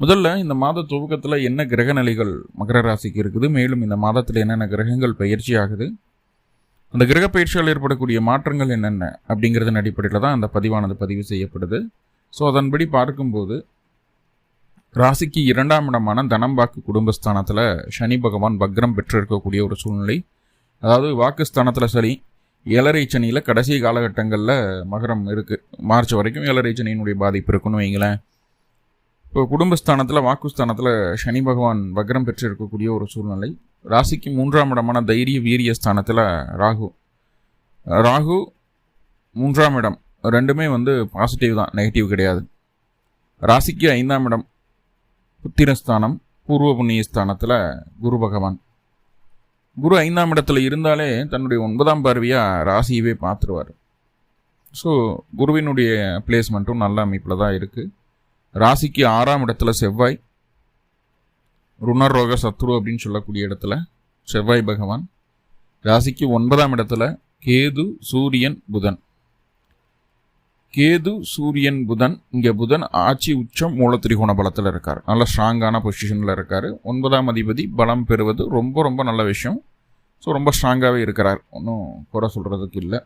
முதல்ல இந்த மாத துவக்கத்தில் என்ன கிரக நிலைகள் மகர ராசிக்கு இருக்குது? மேலும் இந்த மாதத்தில் என்னென்ன கிரகங்கள் பயிற்சி ஆகுது? அந்த கிரக பயிற்சியால் ஏற்படக்கூடிய மாற்றங்கள் என்னென்ன? அப்படிங்கிறதன் அடிப்படையில் தான் அந்த பதிவானது பதிவு செய்யப்படுது. ஸோ அதன்படி பார்க்கும்போது ராசிக்கு இரண்டாம் இடமான தனம்பாக்கு குடும்பஸ்தானத்தில் சனி பகவான் பக்ரம் பெற்றிருக்கக்கூடிய ஒரு சூழ்நிலை. அதாவது வாக்குஸ்தானத்தில் சரி ஏழரை சனியில் கடைசி காலகட்டங்களில் மகரம் இருக்குது மார்ச் வரைக்கும் ஏழரை சனியினுடைய பாதிப்பு இருக்குன்னு வைங்களேன். இப்போ குடும்பஸ்தானத்தில் வாக்குஸ்தானத்தில் சனி பகவான் வக்ரம் பெற்று இருக்கக்கூடிய ஒரு சூழ்நிலை. ராசிக்கு மூன்றாம் இடமான தைரிய வீரிய ஸ்தானத்தில் ராகு. ராகு மூன்றாம் இடம். ரெண்டுமே வந்து பாசிட்டிவ் தான் நெகட்டிவ் கிடையாது. ராசிக்கு ஐந்தாம் இடம் புத்திரஸ்தானம் பூர்வ புண்ணிய ஸ்தானத்தில் குரு பகவான். குரு ஐந்தாம் இடத்துல இருந்தாலே தன்னுடைய ஒன்பதாம் பார்வையாக ராசியவே பார்த்துருவார். ஸோ குருவினுடைய பிளேஸ்மெண்ட்டும் நல்ல அமைப்பில் தான் இருக்குது ராசிக்கு ஆறாம் இடத்துல செவ்வாய் ருணரோக சத்ரு அப்படின்னு சொல்லக்கூடிய இடத்துல செவ்வாய் பகவான். ராசிக்கு ஒன்பதாம் இடத்துல கேது சூரியன் புதன். கேது சூரியன் புதன் இங்கே புதன் ஆட்சி உச்சம் மூலத்திரிகோண பலத்தில் இருக்கார். நல்ல ஸ்ட்ராங்கான பொசிஷனில் இருக்கார். ஒன்பதாம் அதிபதி பலம் பெறுவது ரொம்ப ரொம்ப நல்ல விஷயம். ஸோ ரொம்ப ஸ்ட்ராங்காகவே இருக்கிறார். ஒன்றும் குறை சொல்கிறதுக்கு இல்லை.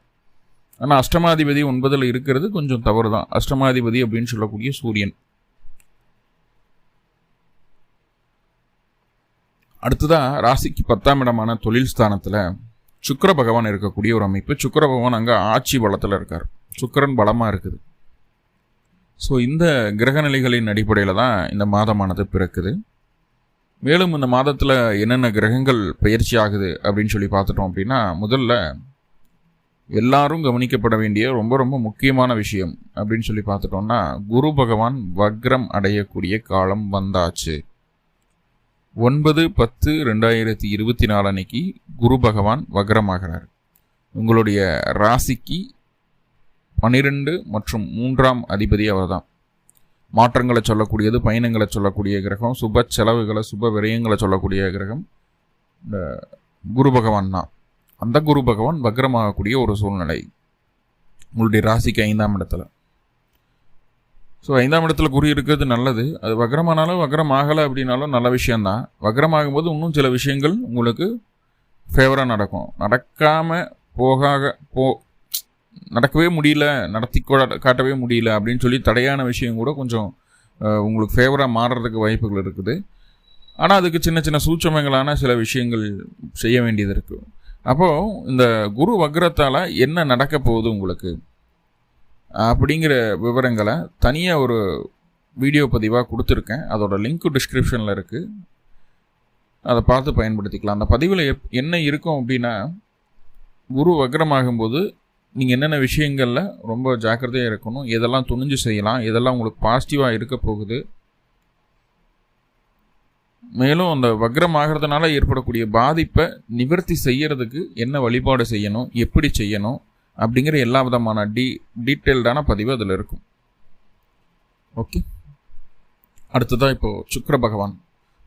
ஆனால் அஷ்டமாதிபதி ஒன்பதில் இருக்கிறது கொஞ்சம் தவறு தான் அஷ்டமாதிபதி அப்படின்னு சொல்லக்கூடிய சூரியன். அடுத்ததாக ராசிக்கு பத்தாம் இடமான தொழில் ஸ்தானத்தில் சுக்கர பகவான் இருக்கக்கூடிய ஒரு அமைப்பு. சுக்கர பகவான் அங்கே ஆட்சி பலத்தில் இருக்கார். சுக்கரன் பலமாக இருக்குது. ஸோ இந்த கிரக நிலைகளின் அடிப்படையில் தான் இந்த மாதமானது பிறக்குது. மேலும் இந்த மாதத்தில் என்னென்ன கிரகங்கள் பயிற்சி ஆகுது அப்படின்னு சொல்லி பார்த்துட்டோம் அப்படின்னா முதல்ல எல்லாரும் கவனிக்கப்பட வேண்டிய ரொம்ப ரொம்ப முக்கியமான விஷயம் அப்படின்னு சொல்லி பார்த்துட்டோம்னா குரு பகவான் வக்ரம் அடையக்கூடிய காலம் வந்தாச்சு. ஒன்பது பத்து ரெண்டாயிரத்தி இருபத்தி நாலு அன்னைக்கு குரு பகவான் வக்ரமாகிறார். உங்களுடைய ராசிக்கு பனிரெண்டு மற்றும் மூன்றாம் அதிபதி அவர் தான் மாற்றங்களை சொல்லக்கூடியது பயணங்களை சொல்லக்கூடிய கிரகம் சுப செலவுகளை சுப விரயங்களை சொல்லக்கூடிய கிரகம் இந்த குரு பகவான் தான். அந்த குரு பகவான் வக்ரமாகக்கூடிய ஒரு சூழ்நிலை. உங்களுடைய ராசிக்கு ஐந்தாம் இடத்துல. ஸோ ஐந்தாம் இடத்துல குரு இருக்கிறது நல்லது. அது வக்ரமானாலும் வக்ரம் ஆகலை அப்படின்னாலும் நல்ல விஷயந்தான் வக்ரமாகும்போது இன்னும் சில விஷயங்கள் உங்களுக்கு ஃபேவராக நடக்கும். நடக்காமல் போகாக போ நடக்கவே முடியல நடத்தி காட்டவே முடியல அப்படின்னு சொல்லி தடையான விஷயம் கூட கொஞ்சம் உங்களுக்கு ஃபேவராக மாறுறதுக்கு வாய்ப்புகள் இருக்குது. ஆனால் அதுக்கு சின்ன சின்ன சூட்சமங்களான சில விஷயங்கள் செய்ய வேண்டியது இருக்குது அப்போது இந்த குரு வக்ரத்தால் என்ன நடக்க போகுது உங்களுக்கு? அப்படிங்கிற விவரங்களை தனியாக ஒரு வீடியோ பதிவாக கொடுத்துருக்கேன். அதோட லிங்க் டிஸ்கிரிப்ஷனில் இருக்குது அதை பார்த்து பயன்படுத்திக்கலாம். அந்த பதிவில் எப் என்ன இருக்கும் அப்படின்னா குரு வக்ரமாகும்போது நீங்கள் என்னென்ன விஷயங்களில் ரொம்ப ஜாக்கிரதையாக இருக்கணும் எதெல்லாம் துணிஞ்சு செய்யலாம் எதெல்லாம் உங்களுக்கு பாசிட்டிவாக இருக்க போகுது. மேலும் அந்த வக்ரம் ஆகிறதுனால ஏற்படக்கூடிய பாதிப்பை நிவர்த்தி செய்யறதுக்கு என்ன வழிபாடு செய்யணும் எப்படி செய்யணும் அப்படிங்கிற எல்லா விதமான டீ டீட்டெயில்டான பதிவு அதில் இருக்கும். ஓகே. அடுத்ததாக இப்போது சுக்கர பகவான்.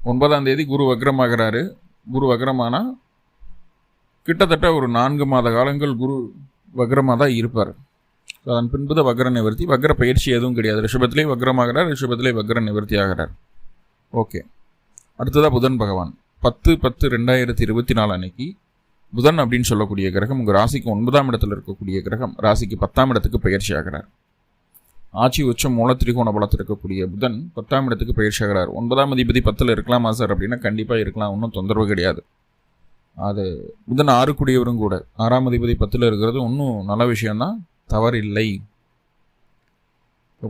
ஒன்பதாம் தேதி குரு வக்ரமாகிறாரு. குரு வக்ரமானா கிட்டத்தட்ட ஒரு நான்கு மாத காலங்கள் குரு வக்ரமாக தான் இருப்பார். அதன் பின்பு தான் வக்ர நிவர்த்தி. வக்ர பயிற்சி எதுவும் கிடையாது. ரிஷபத்திலே வக்ரமாகிறார் ரிஷபத்திலே வக்ர நிவர்த்தி ஆகிறார் ஓகே. அடுத்ததாக புதன் பகவான். பத்து பத்து ரெண்டாயிரத்தி இருபத்தி நாலு அன்னைக்கு புதன் அப்படின்னு சொல்லக்கூடிய கிரகம் உங்கள் ராசிக்கு ஒன்பதாம் இடத்துல இருக்கக்கூடிய கிரகம் ராசிக்கு பத்தாம் இடத்துக்கு பயிற்சி ஆகிறார் ஆட்சி உச்சம் மூல திரிகோண பலத்தில் இருக்கக்கூடிய புதன் பத்தாம் இடத்துக்கு பயிற்சி ஆகிறார் ஒன்பதாம் அதிபதி பத்தில் இருக்கலாமா சார் அப்படின்னா கண்டிப்பாக இருக்கலாம் ஒன்றும் தொந்தரவு கிடையாது. அது புதன் ஆறுக்குடியவரும் கூட. ஆறாம் அதிபதி பத்தில் இருக்கிறது ஒன்றும் நல்ல விஷயம்தான் தவறில்லை.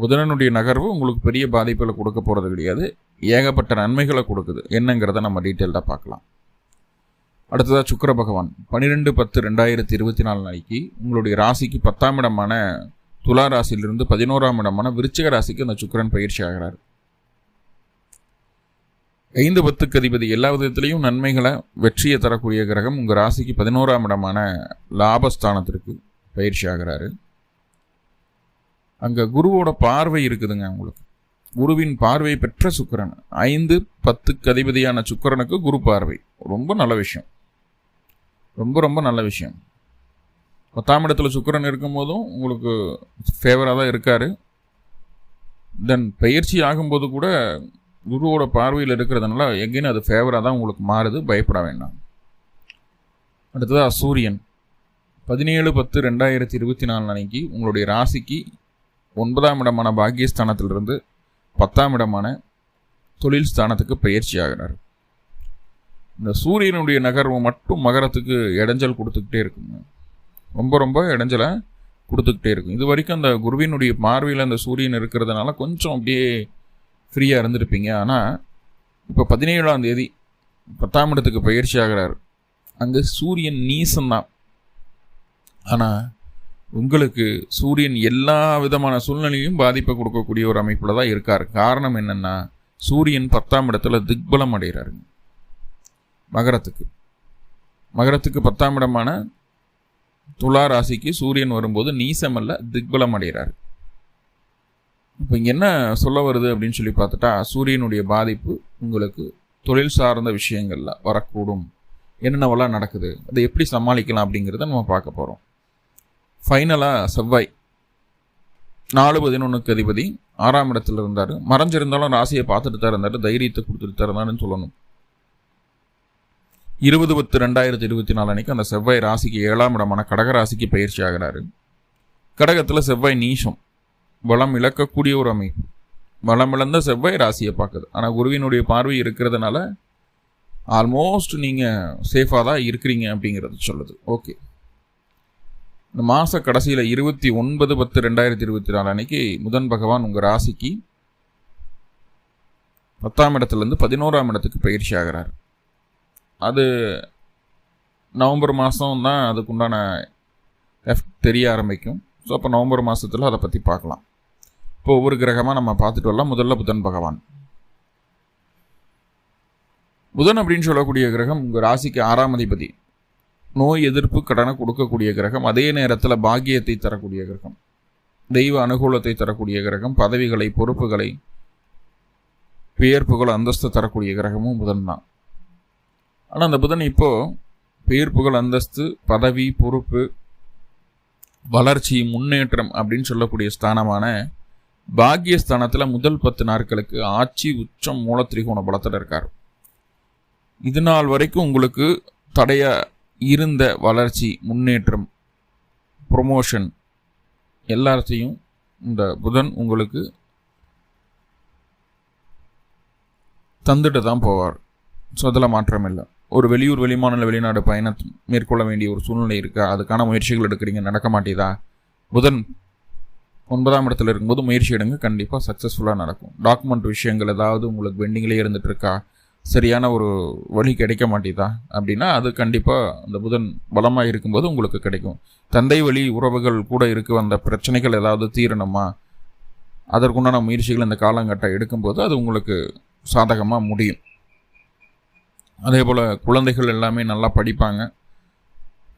புதனனுடைய நகர்வு உங்களுக்கு பெரிய பாதிப்புகளை கொடுக்க போகிறது கிடையாது. ஏகப்பட்ட நன்மைகளை கொடுக்குது. என்னங்கிறத நம்ம டீட்டெயில்டாக பார்க்கலாம். அடுத்ததாக சுக்கர பகவான். பன்னிரெண்டு பத்து ரெண்டாயிரத்தி இருபத்தி நாலு நாளைக்கு உங்களுடைய ராசிக்கு பத்தாம் இடமான துலா ராசியிலிருந்து பதினோராம் இடமான விருச்சிக ராசிக்கு அந்த சுக்கிரன் பயிற்சி ஆகிறார். ஐந்து பத்துக்கு அதிபதி எல்லா விதத்திலையும் நன்மைகளை வெற்றியை தரக்கூடிய கிரகம் உங்கள் ராசிக்கு பதினோராம் இடமான லாபஸ்தானத்திற்கு பயிற்சி ஆகிறாரு. அங்கே குருவோட பார்வை இருக்குதுங்க உங்களுக்கு. குருவின் பார்வை பெற்ற சுக்கரன். ஐந்து பத்துக்கு அதிபதியான சுக்கரனுக்கு குரு பார்வை. ரொம்ப நல்ல விஷயம். ரொம்ப ரொம்ப நல்ல விஷயம். பத்தாம் இடத்துல சுக்கரன் இருக்கும்போதும் உங்களுக்கு ஃபேவராக தான் இருக்கார். தென் பயிற்சி ஆகும்போது கூட குருவோட பார்வையில் இருக்கிறதுனால எங்கேயும் அது ஃபேவராக தான் உங்களுக்கு மாறுது. பயப்பட வேண்டாம். அடுத்ததாக சூரியன். பதினேழு பத்து ரெண்டாயிரத்தி இருபத்தி நாலு அன்னைக்கு உங்களுடைய ராசிக்கு ஒன்பதாம் இடமான பாக்கியஸ்தானத்திலிருந்து பத்தாம் இடமான தொழில் ஸ்தானத்துக்கு பயிற்சி ஆகிறார். இந்த சூரியனுடைய நகர்வு மட்டும் மகரத்துக்கு இடைஞ்சல் கொடுத்துக்கிட்டே இருக்குங்க ரொம்ப ரொம்ப இடைஞ்சலை கொடுத்துக்கிட்டே இருக்கும். இது வரைக்கும் அந்த குருவினுடைய பார்வையில் அந்த சூரியன் இருக்கிறதுனால கொஞ்சம் அப்படியே ஃப்ரீயாக இருந்திருப்பீங்க. ஆனால் இப்போ பதினேழாம் தேதி பத்தாம் இடத்துக்கு பயிற்சி ஆகிறார். அங்கே சூரியன் நீசம்தான் ஆனால் உங்களுக்கு சூரியன் எல்லா விதமான சூழ்நிலையும் பாதிப்பை கொடுக்கக்கூடிய ஒரு அமைப்பில் தான் இருக்கார். காரணம் என்னென்னா சூரியன் பத்தாம் இடத்துல திக்பலம் அடைகிறாருங்க. மகரத்துக்கு. மகரத்துக்கு பத்தாம் இடமான துலா ராசிக்கு சூரியன் வரும்போது நீசமல்ல திக்பலம் அடைகிறார். இப்போ இங்கே என்ன சொல்ல வருது அப்படின்னு சொல்லி பார்த்துட்டா சூரியனுடைய பாதிப்பு உங்களுக்கு தொழில் சார்ந்த விஷயங்களில் வரக்கூடும். என்னென்னவெல்லாம் நடக்குது அதை எப்படி சமாளிக்கலாம் அப்படிங்கிறத நம்ம பார்க்க போகிறோம் ஃபைனலாக செவ்வாய். நாலு பதினொன்றுக்கு அதிபதி ஆறாம் இடத்துல இருந்தார். மறைஞ்சிருந்தாலும் ராசியை பார்த்துட்டு தான் இருந்தார் தைரியத்தை கொடுத்துட்டு தான் இருந்தாருன்னு சொல்லணும். இருபது பத்து ரெண்டாயிரத்தி இருபத்தி நாலு அன்னைக்கு அந்த செவ்வாய் ராசிக்கு ஏழாம் இடமான கடக ராசிக்கு பயிற்சி ஆகிறாரு. கடகத்தில் செவ்வாய் நீஷம் வளம் இழக்கக்கூடிய ஒரு அமைப்பு. வளம் இழந்த செவ்வாய் ராசியை பார்க்குது. ஆனால் குருவினுடைய பார்வை இருக்கிறதுனால ஆல்மோஸ்ட் நீங்கள் சேஃபாக தான் இருக்கிறீங்க அப்படிங்கிறது சொல்லுது. ஓகே இந்த மாத கடைசியில் இருபத்தி ஒன்பது பத்து ரெண்டாயிரத்தி இருபத்தி நாலு அன்னைக்கு முதன் பகவான் உங்கள் ராசிக்கு பத்தாம் இடத்துலேருந்து பதினோராம் இடத்துக்கு பயிற்சி ஆகிறார். அது நவம்பர் மாதம் தான் அதுக்குண்டான எஃப் தெரிய ஆரம்பிக்கும். ஸோ அப்போ நவம்பர் மாதத்தில் அதை பற்றி பார்க்கலாம். இப்போ ஒவ்வொரு கிரகமாக நம்ம பார்த்துட்டு வரலாம். முதல்ல புதன் பகவான். புதன் அப்படின்னு சொல்லக்கூடிய கிரகம் உங்கள் ராசிக்கு ஆறாம் அதிபதி. நோய் எதிர்ப்பு கடனை கொடுக்கக்கூடிய கிரகம். அதே நேரத்தில் பாக்கியத்தை தரக்கூடிய கிரகம். தெய்வ அனுகூலத்தை தரக்கூடிய கிரகம். பதவிகளை பொறுப்புகளை வியர்ப்புகள் அந்தஸ்து தரக்கூடிய கிரகமும் புதன் தான். ஆனால் அந்த புதன் இப்போது பெயர் புகழ் அந்தஸ்து பதவி பொறுப்பு வளர்ச்சி முன்னேற்றம் அப்படின்னு சொல்லக்கூடிய ஸ்தானமான பாக்கியஸ்தானத்தில் முதல் பத்து நாட்களுக்கு ஆட்சி உச்சம் மூலத்திரிகோண பலத்தில் இருக்கார். இது நாள் வரைக்கும் உங்களுக்கு தடைய இருந்த வளர்ச்சி முன்னேற்றம் ப்ரொமோஷன் எல்லாத்தையும் இந்த புதன் உங்களுக்கு தந்துட்டு தான் போவார். ஸோ அதில் மாற்றம் இல்லை ஒரு வெளியூர் வெளிமாநில வெளிநாடு பயணம் மேற்கொள்ள வேண்டிய ஒரு சூழ்நிலை இருக்கா. அதுக்கான முயற்சிகள் எடுக்கிறீங்க. நடக்க மாட்டேதா? புதன் ஒன்பதாம் இடத்துல இருக்கும்போது முயற்சி எடுங்க. கண்டிப்பாக சக்ஸஸ்ஃபுல்லாக நடக்கும். டாக்குமெண்ட் விஷயங்கள் ஏதாவது உங்களுக்கு பெண்டிங்லேயே இருந்துட்டு இருக்கா? சரியான ஒரு வழி கிடைக்க மாட்டேதா? அப்படின்னா அது கண்டிப்பாக அந்த புதன் பலமாக இருக்கும்போது உங்களுக்கு கிடைக்கும். தந்தை வழி உறவுகள் கூட இருக்க. வந்த பிரச்சனைகள் ஏதாவது தீரணுமா? அதற்குண்டான முயற்சிகள் இந்த காலங்கட்டம் எடுக்கும்போது அது உங்களுக்கு சாதகமாக முடியும். அதே போல் குழந்தைகள் எல்லாமே நல்லா படிப்பாங்க.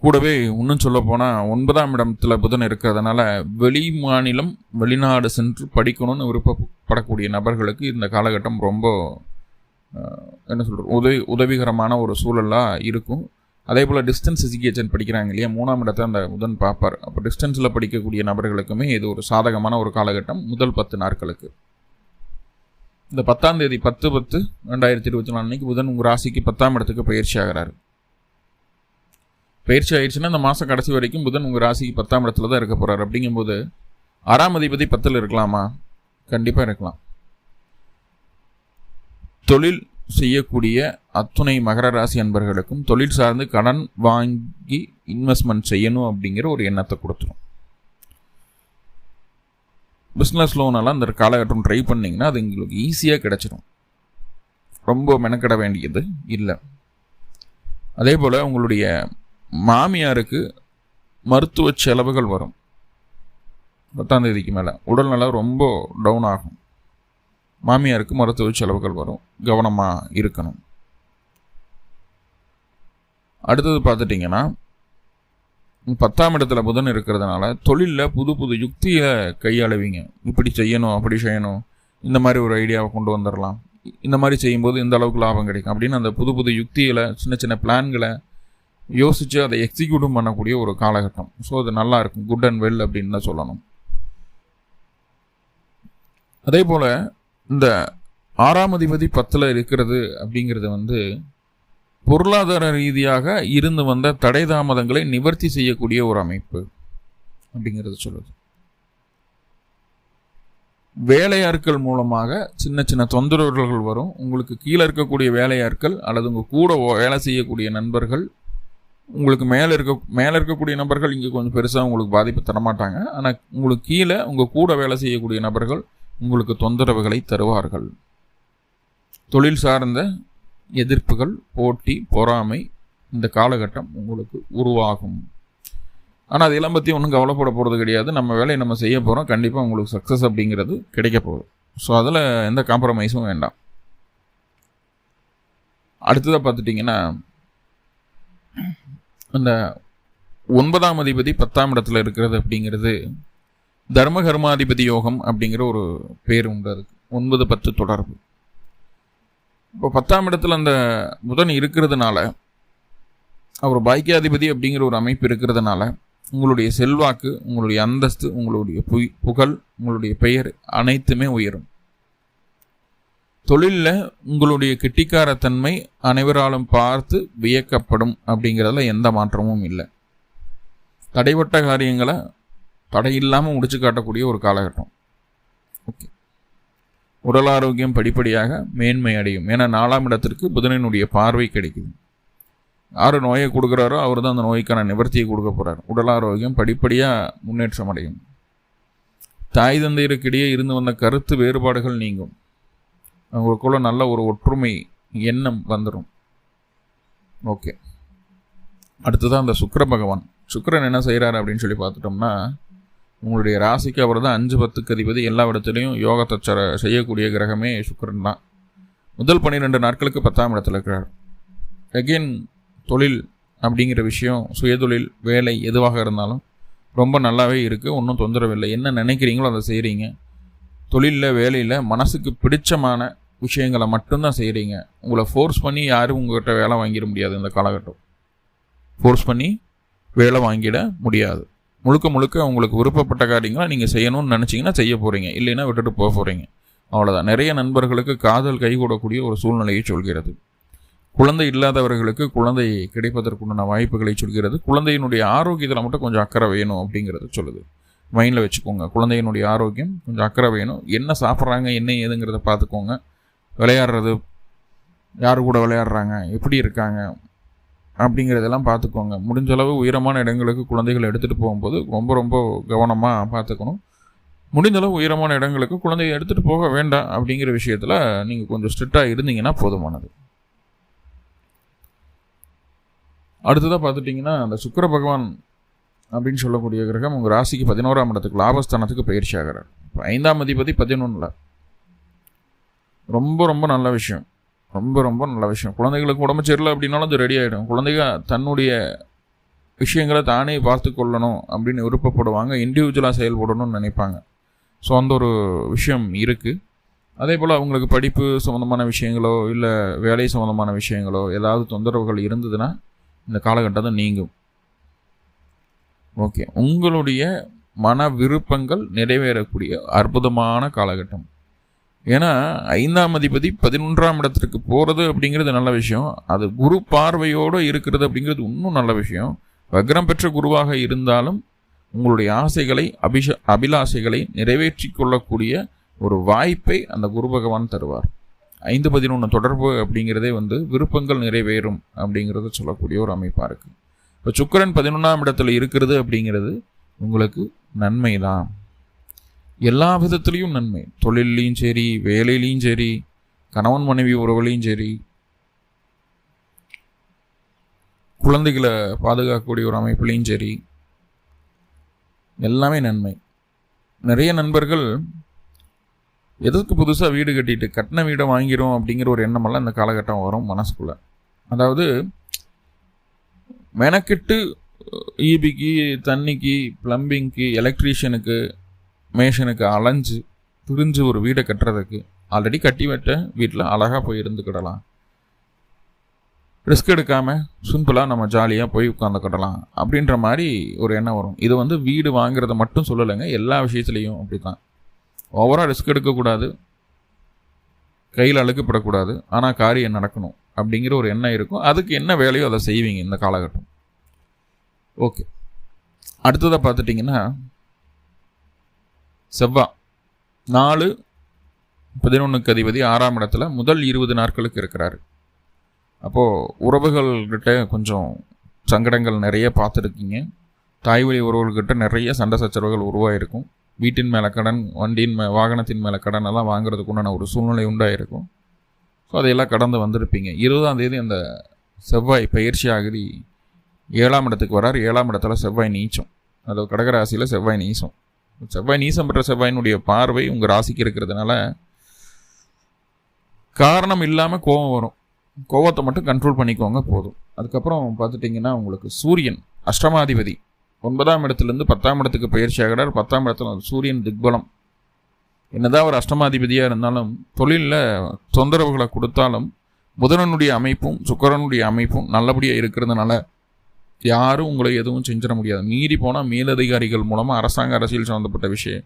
கூடவே இன்னும் சொல்ல போனால் ஒன்பதாம் இடத்துல புதன் இருக்கிறதுனால வெளி மாநிலம் வெளிநாடு சென்று படிக்கணும்னு விருப்பப்படக்கூடிய நபர்களுக்கு இந்த காலகட்டம் ரொம்ப என்ன சொல்கிறது உதவி உதவிகரமான ஒரு சூழலாக இருக்கும். அதே போல் டிஸ்டன்ஸ் எஜுகேஷன் படிக்கிறாங்க இல்லையா? மூணாம் இடத்தை அந்த புதன் பார்ப்பார். அப்போ டிஸ்டன்ஸில் படிக்கக்கூடிய நபர்களுக்குமே இது ஒரு சாதகமான ஒரு காலகட்டம். முதல் பத்து நாட்களுக்கு. இந்த பத்தாம் தேதி பத்து பத்து ரெண்டாயிரத்தி இருபத்தி நாலு அன்னைக்கு புதன் உங்கள் ராசிக்கு பத்தாம் இடத்துக்கு பயிற்சி ஆகிறாரு. பயிற்சி ஆயிடுச்சுன்னா இந்த மாதம் கடைசி வரைக்கும் புதன் உங்கள் ராசிக்கு பத்தாம் இடத்துல தான் இருக்க போகிறார் அப்படிங்கும்போது ஆறாம் அதிபதி பத்தில் இருக்கலாமா? கண்டிப்பாக இருக்கலாம். தொழில் செய்யக்கூடிய அத்துணை மகர ராசி அன்பர்களுக்கும் தொழில் சார்ந்து கடன் வாங்கி இன்வெஸ்ட்மெண்ட் செய்யணும் அப்படிங்கிற ஒரு எண்ணத்தை கொடுத்துரும். பிஸ்னஸ் லோனெல்லாம் இந்த காலகட்டம் ட்ரை பண்ணிங்கன்னா அது எங்களுக்கு ஈஸியாக கிடச்சிடும் ரொம்ப மெனக்கிட வேண்டியது இல்லை. அதே போல் உங்களுடைய மாமியாருக்கு மருத்துவ செலவுகள் வரும். பத்தாம் தேதிக்கு மேலே. உடல்நலம் ரொம்ப டவுன் ஆகும். மாமியாருக்கு மருத்துவ செலவுகள் வரும். கவனமாக இருக்கணும். அடுத்தது பார்த்துட்டிங்கன்னா பத்தாம் இடத்துல புதன் இருக்கிறதுனால தொழிலில் புது புது யுக்தியை கையாளுவீங்க. இப்படி செய்யணும் அப்படி செய்யணும். இந்த மாதிரி ஒரு ஐடியாவை கொண்டு வந்துடலாம் இந்த மாதிரி செய்யும்போது இந்த அளவுக்கு லாபம் கிடைக்கும். அப்படின்னு அந்த புது புது யுக்திகளை சின்ன சின்ன பிளான்களை யோசித்து அதை எக்ஸிக்யூட்டும் பண்ணக்கூடிய ஒரு காலகட்டம். ஸோ அது நல்லா இருக்கும். குட் அண்ட் வெல் அப்படின்னு தான் சொல்லணும். அதே போல் இந்த ஆறாம் அதிபதி பத்தில் இருக்கிறது அப்படிங்கிறது வந்து பொருளாதார ரீதியாக இருந்து வந்த தடை தாமதங்களை நிவர்த்தி செய்யக்கூடிய ஒரு அமைப்பு அப்படிங்கிறது சொல்லுது. வேலையாட்கள் மூலமாக சின்ன சின்ன தொந்தரவுகள் வரும். உங்களுக்கு கீழே இருக்கக்கூடிய வேலையாட்கள் அல்லது உங்கள் கூட வேலை செய்யக்கூடிய நண்பர்கள் உங்களுக்கு மேலே இருக்க மேலே இருக்கக்கூடிய நபர்கள் இங்கே கொஞ்சம் பெருசாக உங்களுக்கு பாதிப்பு தரமாட்டாங்க. ஆனால் உங்களுக்கு கீழே உங்கள் கூட வேலை செய்யக்கூடிய நபர்கள் உங்களுக்கு தொந்தரவுகளை தருவார்கள். தொழில் சார்ந்த எதிர்ப்புகள் போட்டி பொறாமை இந்த காலகட்டம் உங்களுக்கு உருவாகும். ஆனால் அதெல்லாம் பற்றி ஒன்றும் கவலைப்பட போகிறது கிடையாது. நம்ம வேலையை நம்ம செய்ய போகிறோம் கண்டிப்பாக உங்களுக்கு சக்ஸஸ் அப்படிங்கிறது கிடைக்க போகுது. ஸோ அதில் எந்த காம்ப்ரமைஸும் வேண்டாம். அடுத்ததாக பார்த்துட்டிங்கன்னா அந்த ஒன்பதாம் அதிபதி பத்தாம் இடத்துல இருக்கிறது அப்படிங்கிறது தர்ம கர்மாதிபதி யோகம் அப்படிங்கிற ஒரு பேர் உண்டு அதுக்கு. ஒன்பது பத்து தொடர்பு. இப்போ பத்தாம் இடத்துல அந்த புதன் இருக்கிறதுனால அவர் பாக்கியாதிபதி அப்படிங்கிற ஒரு அமைப்பு இருக்கிறதுனால உங்களுடைய செல்வாக்கு உங்களுடைய அந்தஸ்து உங்களுடைய புகழ் உங்களுடைய பெயர் அனைத்துமே உயரும். தொழிலில் உங்களுடைய கெட்டிக்காரத்தன்மை அனைவராலும் பார்த்து வியக்கப்படும் அப்படிங்கிறதுல எந்த மாற்றமும் இல்லை. தடைப்பட்ட காரியங்களை தடையில்லாமல் முடிச்சு காட்டக்கூடிய ஒரு காலகட்டம். ஓகே. உடல் ஆரோக்கியம் படிப்படியாக மேன்மை அடையும். ஏன்னா நாலாம் இடத்திற்கு புதனினுடைய பார்வை கிடைக்குது. யார் நோயை கொடுக்குறாரோ அவர் தான் அந்த நோய்க்கான நிவர்த்தியை கொடுக்க போகிறார் உடல் ஆரோக்கியம் படிப்படியாக முன்னேற்றம் அடையும். தாய் தந்தையருக்கிடையே இருந்து வந்த கருத்து வேறுபாடுகள் நீங்கும். அவங்களுக்குள்ள நல்ல ஒரு ஒற்றுமை எண்ணம் வந்துடும் ஓகே. அடுத்ததான் அந்த சுக்கர பகவான். சுக்கரன் என்ன செய்கிறாரு அப்படின்னு சொல்லி பார்த்துட்டோம்னா உங்களுடைய ராசிக்கு அவர் தான் அஞ்சு பத்துக்கு அதிபதி. எல்லா இடத்துலையும் யோகத்தை செய்யக்கூடிய கிரகமே சுக்கரன் தான். முதல் பன்னிரெண்டு நாட்களுக்கு பத்தாம் இடத்துல இருக்கிறார். அகெயின் தொழில் அப்படிங்கிற விஷயம் சுயதொழில் வேலை எதுவாக இருந்தாலும் ரொம்ப நல்லாவே இருக்குது ஒன்றும் தொந்தரவு இல்லை என்ன நினைக்கிறீங்களோ அதை செய்கிறீங்க தொழிலில் வேலையில் மனசுக்கு பிடிச்சமான விஷயங்களை மட்டும்தான் செய்கிறீங்க உங்களை ஃபோர்ஸ் பண்ணி யாரும் உங்கள்கிட்ட வேலை வாங்கிட முடியாது இந்த காலகட்டம். ஃபோர்ஸ் பண்ணி வேலை வாங்கிட முடியாது. முழுக்க முழுக்க உங்களுக்கு விருப்பப்பட்ட காரியங்களை நீங்கள் செய்யணும்னு நினச்சிங்கன்னா செய்ய போகிறீங்க இல்லைன்னா விட்டுட்டு போக போகிறீங்க அவ்வளோதான் நிறைய நண்பர்களுக்கு காதல் கைகூடக்கூடிய ஒரு சூழ்நிலையை சொல்கிறது. குழந்தை இல்லாதவர்களுக்கு குழந்தை கிடைப்பதற்குண்டான வாய்ப்புகளை சொல்கிறது. குழந்தையினுடைய ஆரோக்கியத்தில் மட்டும் கொஞ்சம் அக்கறை வேணும் அப்படிங்கிறது சொல்லுது. மைண்டில் வச்சுக்கோங்க. குழந்தையினுடைய ஆரோக்கியம் கொஞ்சம் அக்கறை வேணும். என்ன சாப்பிட்றாங்க என்ன ஏதுங்கிறத பார்த்துக்கோங்க. விளையாடுறது யார் கூட விளையாடுறாங்க எப்படி இருக்காங்க அப்படிங்கிறதெல்லாம் பார்த்துக்கோங்க. முடிஞ்ச அளவு உயரமான இடங்களுக்கு குழந்தைகளை எடுத்துகிட்டு போகும்போது ரொம்ப ரொம்ப கவனமாக பார்த்துக்கணும். முடிஞ்சளவு உயரமான இடங்களுக்கு குழந்தையை எடுத்துகிட்டு போக வேண்டாம் அப்படிங்கிற விஷயத்தில் நீங்கள் கொஞ்சம் ஸ்ட்ரிக்டாக இருந்தீங்கன்னா போதுமானது. அடுத்ததாக பார்த்துட்டிங்கன்னா அந்த சுக்கர பகவான் அப்படின்னு சொல்லக்கூடிய கிரகம் உங்கள் ராசிக்கு பதினோராம் இடத்துக்கு லாபஸ்தானத்துக்கு பயிற்சி ஆகிறார். இப்போ ஐந்தாம் அதிபதி பதினொன்றில் ரொம்ப ரொம்ப நல்ல விஷயம். ரொம்ப ரொம்ப நல்ல விஷயம். குழந்தைகளுக்கு உடம்பு சரியில்லை அப்படின்னாலும் அது ரெடி ஆகிடும் குழந்தைங்க தன்னுடைய விஷயங்களை தானே பார்த்து கொள்ளணும் அப்படின்னு விருப்பப்படுவாங்க. இண்டிவிஜுவலாக செயல்படணும்னு நினைப்பாங்க. ஸோ அந்த ஒரு விஷயம் இருக்குது அதே போல் அவங்களுக்கு படிப்பு சம்மந்தமான விஷயங்களோ இல்லை வேலை சம்மந்தமான விஷயங்களோ ஏதாவது தொந்தரவுகள் இருந்ததுன்னா இந்த காலகட்டத்தை நீங்கும். ஓகே உங்களுடைய மன விருப்பங்கள் நிறைவேறக்கூடிய அற்புதமான காலகட்டம். ஏன்னா ஐந்தாம் அதிபதி பதினொன்றாம் இடத்திற்கு போகிறது அப்படிங்கிறது நல்ல விஷயம். அது குரு பார்வையோடு இருக்கிறது அப்படிங்கிறது இன்னும் நல்ல விஷயம். வக்ரம் பெற்ற குருவாக இருந்தாலும் உங்களுடைய ஆசைகளை அபிஷ அபிலாசைகளை நிறைவேற்றி கொள்ளக்கூடிய ஒரு வாய்ப்பை அந்த குரு பகவான் தருவார். ஐந்து பதினொன்று தொடர்பு அப்படிங்கிறதே வந்து விருப்பங்கள் நிறைவேறும் அப்படிங்கிறத சொல்லக்கூடிய ஒரு அமைப்பாக இருக்குது இப்போ சுக்கரன் பதினொன்றாம் இடத்துல இருக்கிறது அப்படிங்கிறது உங்களுக்கு நன்மை தான் எல்லா விதத்துலேயும் நன்மை. தொழிலையும் சரி வேலையிலையும் சரி கணவன் மனைவி உறவுலையும் சரி. குழந்தைகளை பாதுகாக்கக்கூடிய ஒரு அமைப்புலையும் சரி. எல்லாமே நன்மை. நிறைய நண்பர்கள் எதற்கு புதுசாக வீடு கட்டிட்டு கட்டின வீடை வாங்கிடும் அப்படிங்கிற ஒரு எண்ணமெல்லாம் இந்த காலகட்டம் வரும் மனசுக்குள்ளே. அதாவது மெனக்கெட்டு ஈபிக்கு தண்ணிக்கு ப்ளம்பிங்க்கு எலக்ட்ரீஷியனுக்கு மேஷனுக்கு அலைஞ்சு பிரிஞ்சு ஒரு வீடை கட்டுறதுக்கு ஆல்ரெடி கட்டி வெட்ட வீட்டில் அழகாக போய் இருந்துக்கிடலாம். ரிஸ்க் எடுக்காமல் சிம்பிளாக நம்ம ஜாலியாக போய் உட்காந்துக்கிடலாம் அப்படின்ற மாதிரி ஒரு எண்ணம் வரும். இது வந்து வீடு வாங்குறத மட்டும் சொல்லலைங்க எல்லா விஷயத்துலேயும் அப்படி தான் ஓவராக ரிஸ்க் எடுக்கக்கூடாது. கையில் அழுக்கப்படக்கூடாது. ஆனால் காரியம் நடக்கணும் அப்படிங்கிற ஒரு எண்ணம் இருக்கும். அதுக்கு என்ன வேலையோ அதை செய்வீங்க இந்த காலகட்டம். ஓகே அடுத்ததாக பார்த்துட்டிங்கன்னா செவ்வா. நாலு பதினொன்றுக்கு அதிபதி ஆறாம் இடத்துல முதல் இருபது நாட்களுக்கு இருக்கிறாரு. அப்போது உறவுகள்கிட்ட கொஞ்சம் சங்கடங்கள் நிறைய பார்த்துருக்கீங்க. தாய்வழி உறவுகள்கிட்ட நிறைய சண்டை சச்சரவுகள் உருவாயிருக்கும். வீட்டின் மேலே கடன் வண்டியின் மே வாகனத்தின் மேலே கடன் எல்லாம் வாங்குறதுக்கு உண்டான ஒரு சூழ்நிலை உண்டாயிருக்கும். ஸோ அதையெல்லாம் கடந்து வந்திருப்பீங்க. இருபதாம் தேதி அந்த செவ்வாய் பயிற்சி ஆகுதி ஏழாம் இடத்துக்கு வரார். ஏழாம் இடத்துல செவ்வாய் நீச்சம். அது கடகராசியில் செவ்வாய் நீச்சம். செவ்வாய் நீசம் பெற்ற செவ்வாயினுடைய பார்வை உங்கள் ராசிக்கு இருக்கிறதுனால காரணம் இல்லாமல் கோபம் வரும். கோவத்தை மட்டும் கண்ட்ரோல் பண்ணிக்கோங்க போதும். அதுக்கப்புறம் பார்த்துட்டிங்கன்னா உங்களுக்கு சூரியன் அஷ்டமாதிபதி. ஒன்பதாம் இடத்துலேருந்து பத்தாம் இடத்துக்கு பயிற்சி ஆகிறார். பத்தாம் இடத்துல சூரியன் திக்பலம். என்னதான் ஒரு அஷ்டமாதிபதியாக இருந்தாலும் தொழிலில் தொந்தரவுகளை கொடுத்தாலும் புதனனுடைய அமைப்பும் சுக்கரனுடைய அமைப்பும் நல்லபடியாக இருக்கிறதுனால யாரும் உங்களை எதுவும் செஞ்சிட முடியாது. மீறி போனால் மேலதிகாரிகள் மூலமாக அரசாங்க அரசியல் சம்மந்தப்பட்ட விஷயம்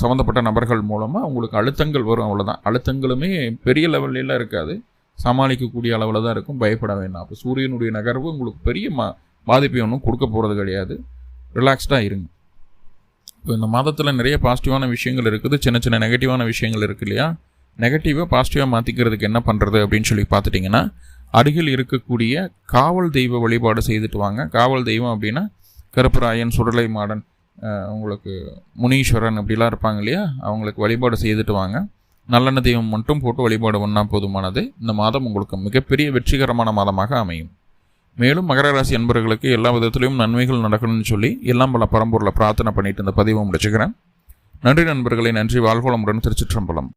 சம்மந்தப்பட்ட நபர்கள் மூலமாக உங்களுக்கு அழுத்தங்கள் வரும் அவ்வளோதான் அழுத்தங்களுமே பெரிய லெவல்லாம் இருக்காது. சமாளிக்கக்கூடிய அளவில் தான் இருக்கும். பயப்பட வேண்டாம். அப்போ சூரியனுடைய நகர்வு உங்களுக்கு பெரிய மா பாதிப்பை ஒன்றும் கொடுக்க போகிறது கிடையாது. ரிலாக்ஸ்டாக இருங்க. இப்போ இந்த மாதத்தில் நிறைய பாசிட்டிவான விஷயங்கள் இருக்குது. சின்ன சின்ன நெகட்டிவான விஷயங்கள் இருக்குது இல்லையா? நெகட்டிவாக பாசிட்டிவாக மாற்றிக்கிறதுக்கு என்ன பண்ணுறது அப்படின்னு சொல்லி பார்த்துட்டிங்கன்னா அருகில் இருக்கக்கூடிய காவல் தெய்வ வழிபாடு செய்துட்டு வாங்க. காவல் தெய்வம் அப்படின்னா கருப்பராயன் சுடலை மாடன் உங்களுக்கு முனீஸ்வரன் அப்படிலாம் இருப்பாங்க இல்லையா? அவங்களுக்கு வழிபாடு செய்துட்டு வாங்க. நல்லெண்ண தெய்வம் மட்டும் போட்டு வழிபாடு பண்ணால் போதுமானது. இந்த மாதம் உங்களுக்கு மிகப்பெரிய வெற்றிகரமான மாதமாக அமையும். மேலும் மகர ராசி அன்பர்களுக்கு எல்லா விதத்திலையும் நன்மைகள் நடக்கணும்னு சொல்லி எல்லாம் பல பரம்பூரில் பிரார்த்தனை பண்ணிட்டு இந்த பதிவை முடிச்சுக்கிறேன். நன்றி நண்பர்களை நன்றி. வாழ்வளமுடன் திருச்சிற்றம்பலம்.